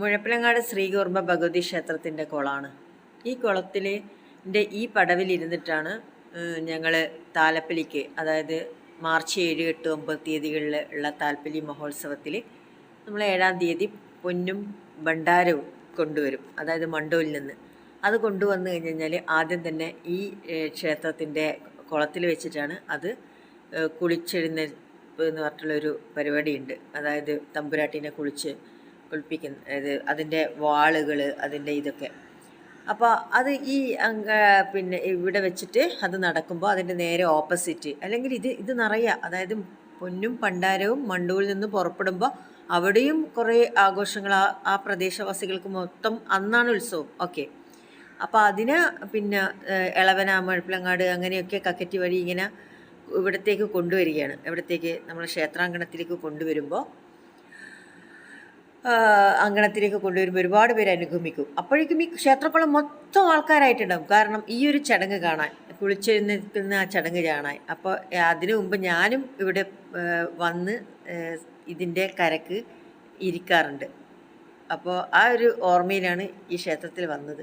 മുഴപ്പിലങ്ങാട് ശ്രീകുർമ്മ ഭഗവതി ക്ഷേത്രത്തിന്റെ കുളമാണ്. ഈ കുളത്തിൽ ഈ പടവിലിരുന്നിട്ടാണ് ഞങ്ങൾ താലപ്പലിക്ക് അതായത് മാർച്ച് ഏഴ് എട്ട് ഒമ്പത് തീയതികളിൽ ഉള്ള താൽപ്പലി മഹോത്സവത്തിൽ നമ്മൾ ഏഴാം തീയതി പൊന്നും ഭണ്ഡാരവും കൊണ്ടുവരും അതായത് മണ്ടൂരിൽ നിന്ന്. അത് കൊണ്ടുവന്നു കഴിഞ്ഞ് കഴിഞ്ഞാൽ ആദ്യം തന്നെ ഈ ക്ഷേത്രത്തിന്റെ കുളത്തിൽ വെച്ചിട്ടാണ് അത് കുളിച്ചെഴുന്നേൽപ്പ് എന്ന് പറഞ്ഞിട്ടുള്ളൊരു പരിപാടിയുണ്ട്. അതായത് തമ്പുരാട്ടിനെ കുളിച്ച് കുളിപ്പിക്കുന്ന ഇത് അതിന്റെ വാളുകൾ അതിന്റെ ഇതൊക്കെ. അപ്പോൾ അത് ഈ അങ്ക പിന്നെ ഇവിടെ വെച്ചിട്ട് അത് നടക്കുമ്പോൾ അതിന്റെ നേരെ ഓപ്പോസിറ്റ് അല്ലെങ്കിൽ ഇത് ഇത് നിറയുക അതായത് പൊന്നും പണ്ടാരവും മണ്ടുവിൽ നിന്ന് പുറപ്പെടുമ്പോൾ അവിടെയും കുറേ ആഘോഷങ്ങൾ ആ ആ പ്രദേശവാസികൾക്ക് മൊത്തം അന്നാണ് ഉത്സവം. ഓക്കെ. അപ്പോൾ അതിന് പിന്നെ ഇളവന മഴപ്പിലങ്ങാട് അങ്ങനെയൊക്കെ കക്കറ്റി വഴി ഇങ്ങനെ ഇവിടത്തേക്ക് കൊണ്ടുവരികയാണ്. ഇവിടത്തേക്ക് നമ്മുടെ ക്ഷേത്രാങ്കണത്തിലേക്ക് കൊണ്ടുവരുമ്പോൾ അങ്കണത്തിലേക്ക് കൊണ്ടുവരുമ്പോൾ ഒരുപാട് പേര് അനുഗമിക്കും. അപ്പോഴേക്കും ഈ ക്ഷേത്രക്കുളം മൊത്തം ആൾക്കാരായിട്ടുണ്ടാവും. കാരണം ഈ ഒരു ചടങ്ങ് കാണാൻ കുളിച്ചെഴുന്നേൽക്കുന്ന ആ ചടങ്ങ് കാണാൻ. അപ്പോൾ അതിനു മുമ്പ് ഞാനും ഇവിടെ വന്ന് ഇതിന്റെ കരക്ക് ഇരിക്കാറുണ്ട്. അപ്പോൾ ആ ഒരു ഓർമ്മയിലാണ് ഈ ക്ഷേത്രത്തിൽ വന്നത്.